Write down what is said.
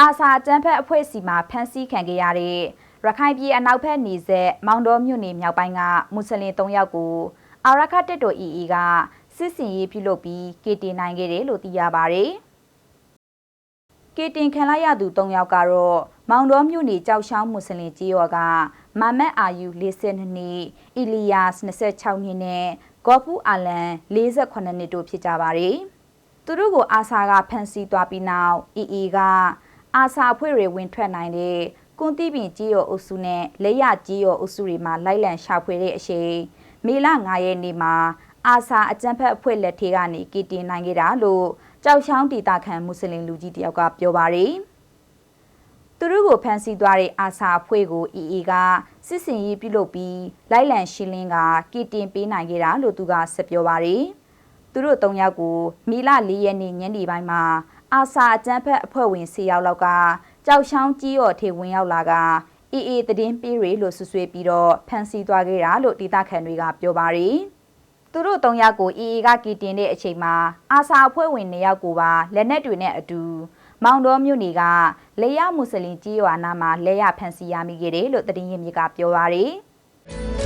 အာဆာအကြမ်းဖက်အဖွဲ့စီမှဖမ်းဆီးခံခဲ့ရတဲ့ရခိုင်ပြည်အနောက်ဘက်နေဆက်မောင်တော်မြို့နယ်မြောက်ပိုင်းကမွတ်စလင်၃ယောက်ကိုအာရခတက်တော် EE ကစစ်စင်ရေးပြုလုပ်ပြီးကေတင်နိုင်ခဲ့တယ်လို့သိရပါတယ်။ကေတင်ခံလိုက်ရသူ၃ယောက်ကတော့မောင်တော်မြို့နယ်ကြောက်ရှောင်းမွတ်စလင်ကြီးရော်ကမမတ်အာယူ52နှစ်အီလီယာစ်26နှစ်နဲ့ဂေါ်ဖူအာလန်48နှစ်တို့ဖြစ်ကြပါတယ်။သူတို့ကိုအာဆာကဖမ်းဆီးသွားပြီးနောက် EE က အာဆာအဖွဲ့တွေဝင်ထွက်နိုင်တဲ့ကွန်တီပင်ကြီးရော်အုပ်စုနဲ့လက်ရကြီးရော်အုပ်စုတွေမှာလိုက်လံရှာဖွေတဲ့အချိန်မေလ9ရက်နေ့မှာအာဆာအကြမ်းဖက်အဖွဲ့လက်ထဲကနေကည်တင်နိုင်ခဲ့တာလို့ကြောက်ချောင်းဒေတာခန်မွတ်စလင်လူကြီးတယောက်ကပြောပါတယ်။သူတို့ကိုဖမ်းဆီးသွားတဲ့အာဆာအဖွဲ့ကို EE ကစစ်စင်ရေးပြုလုပ်ပြီးလိုက်လံရှင်းလင်းကကည်တင်ပေးနိုင်ခဲ့တာလို့သူကဆက်ပြောပါတယ်။သူတို့၃ယောက်ကိုမီလ၄ရက်နေ့ညနေပိုင်းမှာ အာဆာအကြမ်းဖက်အဖွဲ့ဝင်၁၀ယောက်လောက်ကကြောက်ချောင်းကြီးရော်ထေဝင်ရောက်လာကအေးအေးသတင်းပေးရလို့ဆွဆွေးပြီးတော့ဖမ်းဆီးသွားခဲ့တာလို့ဒေတာခန်တွေကပြောပါတယ်။သူတို့၃ယောက်ကိုအေးအေးကကီတင်တဲ့အချိန်မှာအာဆာအဖွဲ့ဝင်၂ယောက်ကိုပါလက်နက်တွေနဲ့အတူမောင်တော်မြို့နယ်ကလေရမွတ်စလင်ကြီးရွာနာမှာလဲရဖန်စီရမိခဲ့တယ်လို့သတင်းရင်းမြစ်ကပြောပါရယ်။